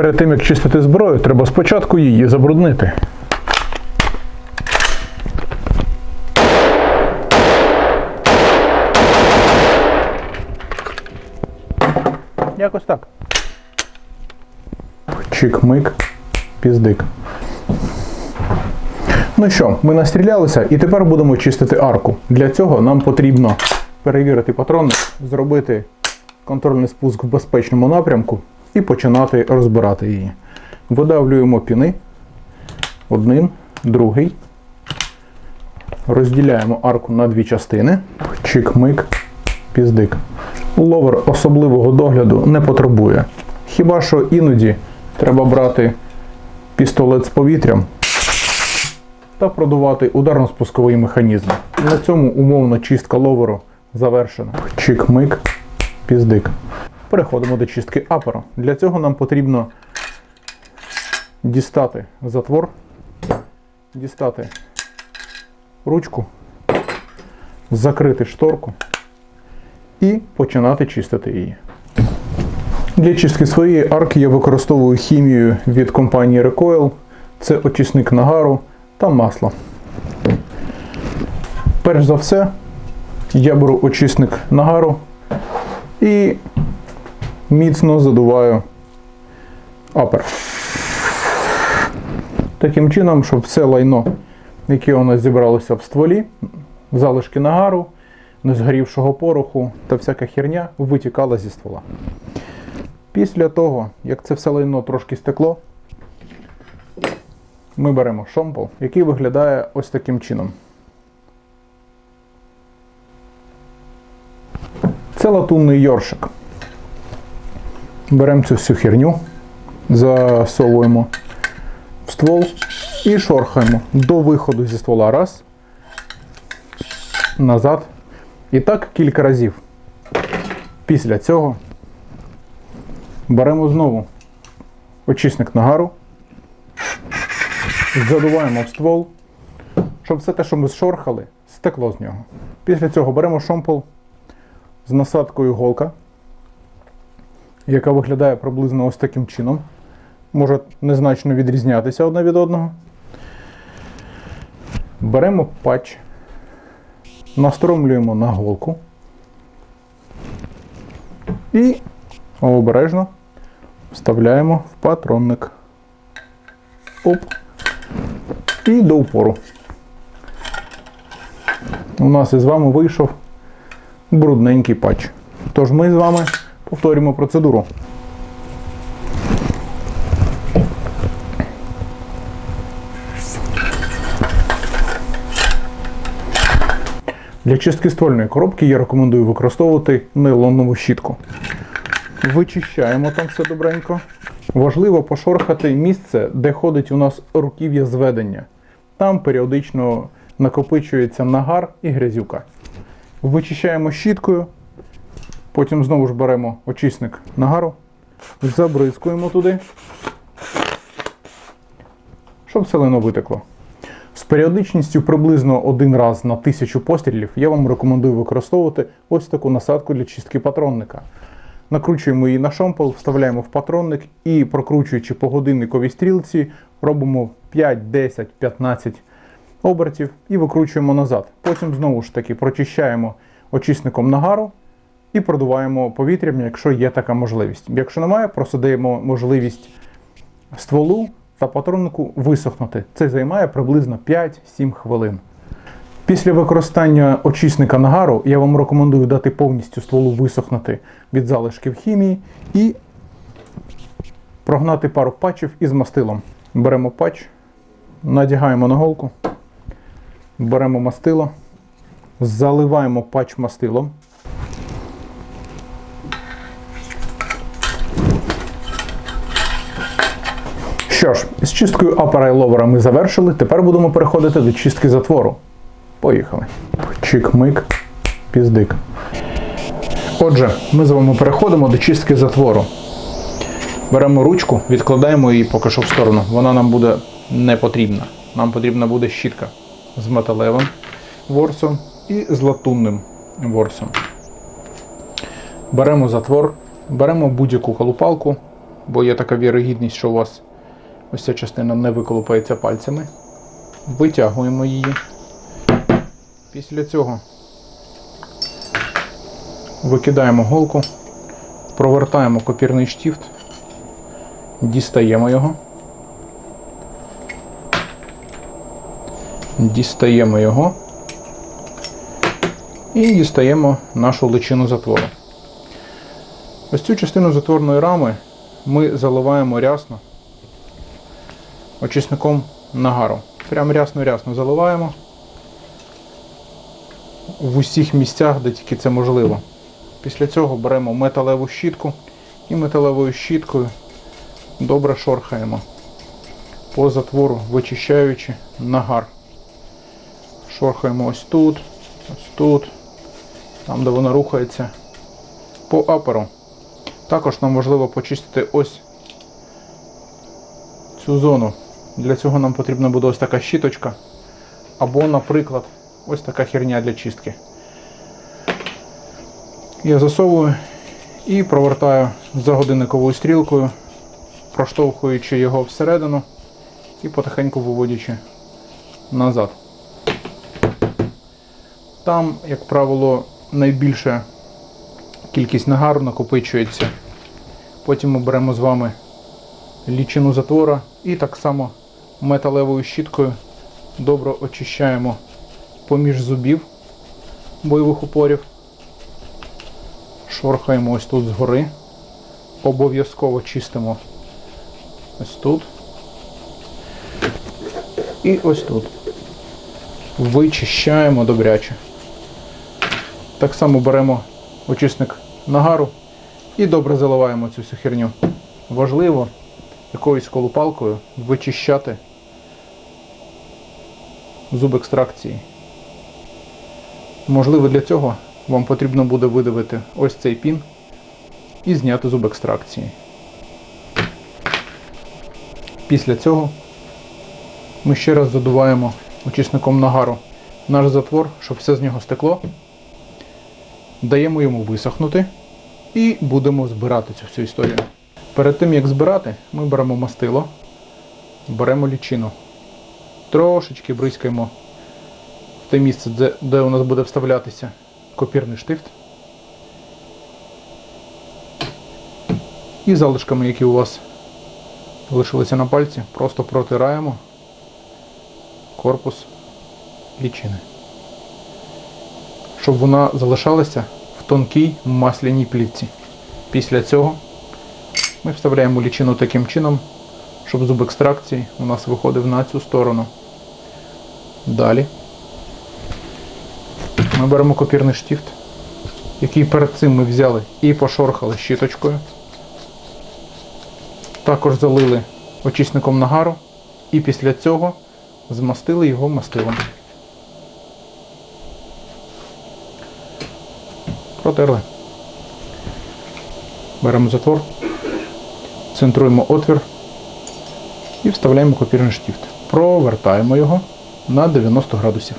Перед тим як чистити зброю, треба спочатку її забруднити. Якось так. Чик-мик, піздик. Ну що, ми настрілялися і тепер будемо чистити арку. Для цього нам потрібно перевірити патрони, зробити контрольний спуск в безпечному напрямку і починати розбирати її. Видавлюємо піни. Один, другий. Розділяємо арку на дві частини. Чик-мик, піздик. Ловер особливого догляду не потребує. Хіба що іноді треба брати пістолет з повітрям та продувати ударно-спусковий механізм. На цьому умовно чистка ловеру завершена. Чик-мик, піздик. Переходимо до чистки апера. Для цього нам потрібно дістати затвор, дістати ручку, закрити шторку і починати чистити її. Для чистки своєї арки я використовую хімію від компанії Recoil. Це очисник нагару та масло. Перш за все, я беру очисник нагару і міцно задуваю апер. Таким чином, щоб все лайно, яке у нас зібралося в стволі, залишки нагару, незгорівшого пороху та всяка херня витікала зі ствола. Після того, як це все лайно трошки стекло, ми беремо шомпол, який виглядає ось таким чином. Це латунний йоршик. Беремо цю всю херню, засовуємо в ствол і шорхаємо до виходу зі ствола. Раз, назад. І так кілька разів. Після цього беремо знову очисник нагару, задуваємо в ствол, щоб все те, що ми зшорхали, стекло з нього. Після цього беремо шомпол з насадкою голка, яка виглядає приблизно ось таким чином. Може незначно відрізнятися одне від одного. Беремо патч, настромлюємо на голку і обережно вставляємо в патронник. Оп. І до упору. У нас із вами вийшов брудненький патч. Тож ми з вами повторюємо процедуру. Для чистки ствольної коробки я рекомендую використовувати нейлонову щітку. Вичищаємо там все добренько. Важливо пошорхати місце, де ходить у нас руків'я зведення. Там періодично накопичується нагар і грязюка. Вичищаємо щіткою, потім знову ж беремо очисник нагару, забризкуємо туди, щоб селено витекло. З періодичністю приблизно один раз на тисячу пострілів я вам рекомендую використовувати ось таку насадку для чистки патронника. Накручуємо її на шомпол, вставляємо в патронник і, прокручуючи по годинниковій стрілці, робимо 5, 10, 15 обертів і викручуємо назад. Потім знову ж таки прочищаємо очисником нагару і продуваємо повітрям, якщо є така можливість. Якщо немає, просто даємо можливість стволу та патроннику висохнути. Це займає приблизно 5-7 хвилин. Після використання очисника нагару я вам рекомендую дати повністю стволу висохнути від залишків хімії і прогнати пару патчів із мастилом. Беремо патч, надягаємо на голку, беремо мастило, заливаємо патч мастилом. Що ж, з чисткою апера і ловера ми завершили. Тепер будемо переходити до чистки затвору. Поїхали. Чик-мик, піздик. Отже, ми з вами переходимо до чистки затвору. Беремо ручку, відкладаємо її поки що в сторону. Вона нам буде не потрібна. Нам потрібна буде щітка з металевим ворсом і з латунним ворсом. Беремо затвор, беремо будь-яку колупалку, бо є така вірогідність, що у вас ось ця частина не виколупається пальцями. Витягуємо її. Після цього викидаємо голку, провертаємо копірний штифт, дістаємо його. Дістаємо його і дістаємо нашу личину затвору. Ось цю частину затворної рами ми заливаємо рясно очисником нагару. Прям рясно-рясно заливаємо в усіх місцях, де тільки це можливо. Після цього беремо металеву щітку і металевою щіткою добре шорхаємо по затвору, вичищаючи нагар. Шорхаємо ось тут, ось тут, там, де воно рухається, по аперу. Також нам важливо почистити ось цю зону. Для цього нам потрібна буде ось така щіточка. Або, наприклад, ось така херня для чистки. Я засовую і провертаю за годинниковою стрілкою, проштовхуючи його всередину і потихеньку виводячи назад. Там, як правило, найбільша кількість нагару накопичується. Потім ми беремо з вами лічину затвора і так само металевою щіткою добре очищаємо поміж зубів бойових упорів. Шорхаємо ось тут згори. Обов'язково чистимо ось тут. І ось тут. Вичищаємо добряче. Так само беремо очисник нагару і добре заливаємо цю всю херню. Важливо якоюсь колупалкою вичищати зуб екстракції. Можливо, для цього вам потрібно буде видавити ось цей пін і зняти зуб екстракції. Після цього ми ще раз задуваємо очисником нагару наш затвор, щоб все з нього стекло. Даємо йому висохнути і будемо збирати цю всю історію. Перед тим як збирати, ми беремо мастило, беремо лічину. Трошечки бризкаємо в те місце, де, де у нас буде вставлятися копірний штифт. І залишками, які у вас залишилися на пальці, просто протираємо корпус лічини. Щоб вона залишалася в тонкій масляній плітці. Після цього ми вставляємо лічину таким чином, щоб зуб екстракції у нас виходив на цю сторону. Далі ми беремо копірний штифт, який перед цим ми взяли і пошорхали щіточкою. Також залили очисником нагару і після цього змастили його мастилом. Протерли. Беремо затвор, центруємо отвір і вставляємо копірний штифт. Провертаємо його на 90 градусів.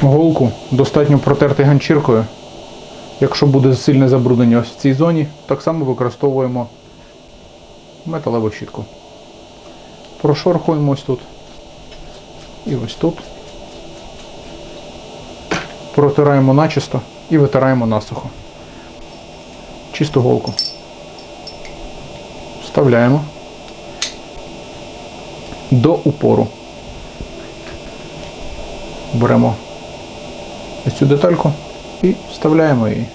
Голку достатньо протерти ганчіркою. Якщо буде сильне забруднення ось в цій зоні, так само використовуємо металеву щітку. Прошорхуємо ось тут і ось тут. Протираємо начисто і витираємо насухо. Чисту голку. Вставляємо до упору. Беремо ось цю детальку і вставляємо її.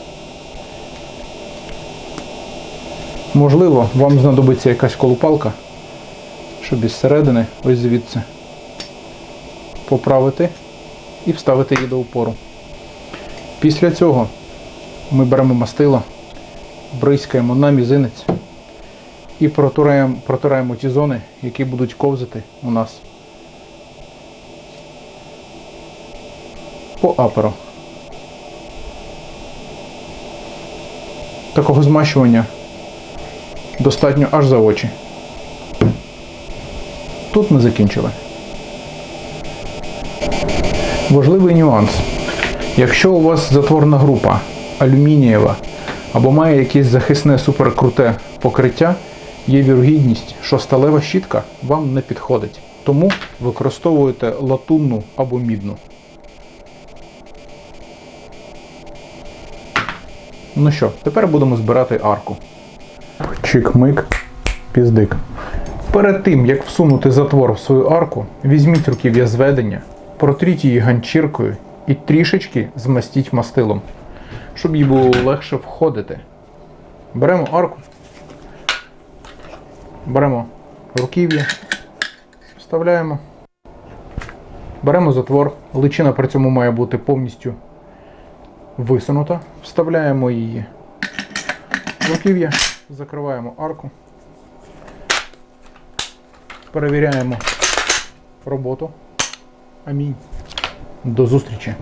Можливо, вам знадобиться якась колупалка, щоб із середини, ось звідси, поправити і вставити її до упору. Після цього ми беремо мастило, бризкаємо на мізинець і протираємо, протираємо ті зони, які будуть ковзати у нас по аперу. Такого змащування достатньо аж за очі. Тут ми закінчили. Важливий нюанс. Якщо у вас затворна група алюмінієва або має якесь захисне суперкруте покриття, є вірогідність, що сталева щітка вам не підходить. Тому використовуйте латунну або мідну. Ну що, тепер будемо збирати арку. Чик-мик, піздик. Перед тим, як всунути затвор в свою арку, візьміть руків'я зведення, протріть її ганчіркою і трішечки змастіть мастилом, щоб їй було легше входити. Беремо арку, беремо руків'я, вставляємо, беремо затвор, личина при цьому має бути повністю висунута, вставляємо її в руків'я, закриваємо арку. Перевіряємо роботу. Амінь. До зустрічі.